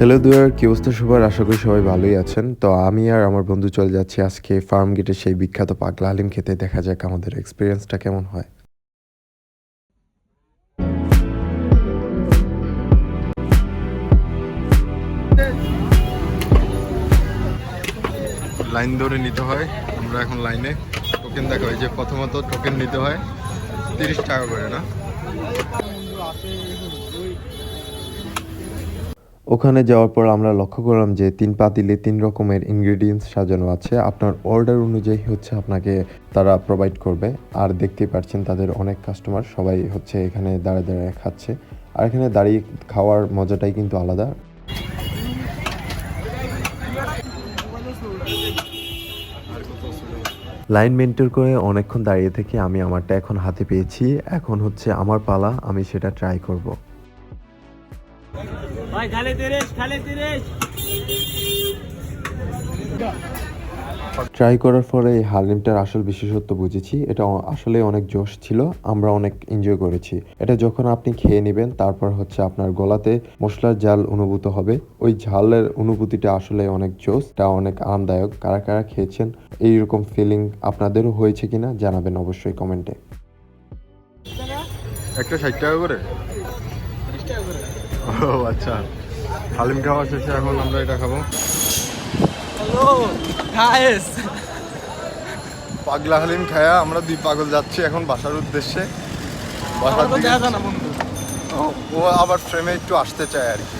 Hello দুয়ার কি অবস্থা সবার? আশা করি সবাই ভালোই আছেন। তো আমি আর আমার বন্ধু চলে যাচ্ছি আজকে ফার্ম গেটের সেই বিখ্যাত পাগলা হালিম খেতে। দেখা যাক আমাদের এক্সপিরিয়েন্সটা কেমন হয়। লাইন ধরে নিতে হয়। আমরা এখন লাইনে টোকেন দেখা হয় যে প্রথমত টোকেন নিতে হয়। তিরিশ টাকা করে, না? ওখানে যাওয়ার পর আমরা লক্ষ্য করলাম যে তিন পাতিলে তিন রকমের ইনগ্রেডিয়েন্টস সাজানো আছে। আপনার অর্ডার অনুযায়ী হচ্ছে আপনাকে তারা প্রোভাইড করবে। আর দেখতেই পাচ্ছেন তাদের অনেক কাস্টমার সবাই হচ্ছে এখানে দাঁড়িয়ে দাঁড়িয়ে খাচ্ছে। আর এখানে দাঁড়িয়ে খাওয়ার মজাটাই কিন্তু আলাদা। লাইন মেনটেন করে অনেকক্ষণ দাঁড়িয়ে থেকে আমি আমারটা এখন হাতে পেয়েছি। এখন হচ্ছে আমার পালা, আমি সেটা ট্রাই করব। ভাই খালে তিরিশ খালে তিরিশ। ট্রাই করার পরে এই হালিমটার আসল বিশেষত্ব বুঝেছি। এটা আসলে অনেক জোশ ছিল আমরা অনেক এনজয় করেছি। এটা যখন আপনি খেয়ে নেবেন তারপর হচ্ছে আপনার গলাতে মশলার জাল অনুভূত হবে। ওই ঝালের অনুভূতিটা আসলে অনেক জোশ এটা অনেক আরামদায়ক। কারা কারা খেয়েছেন এইরকম ফিলিং আপনাদেরও হয়েছে কিনা জানাবেন অবশ্যই কমেন্টে একটা ষাট টাকা করে। ও আচ্ছা। হালিম খাওয়া শেষে এখন আমরা এটা খাব। হ্যালো গাইস পাগলা হালিম খায়া আমরা দুই পাগল যাচ্ছি এখন বাসার উদ্দেশ্যে। বাসার দিকে ও আবার ফ্রেমে একটু আসতে চায় আর কি।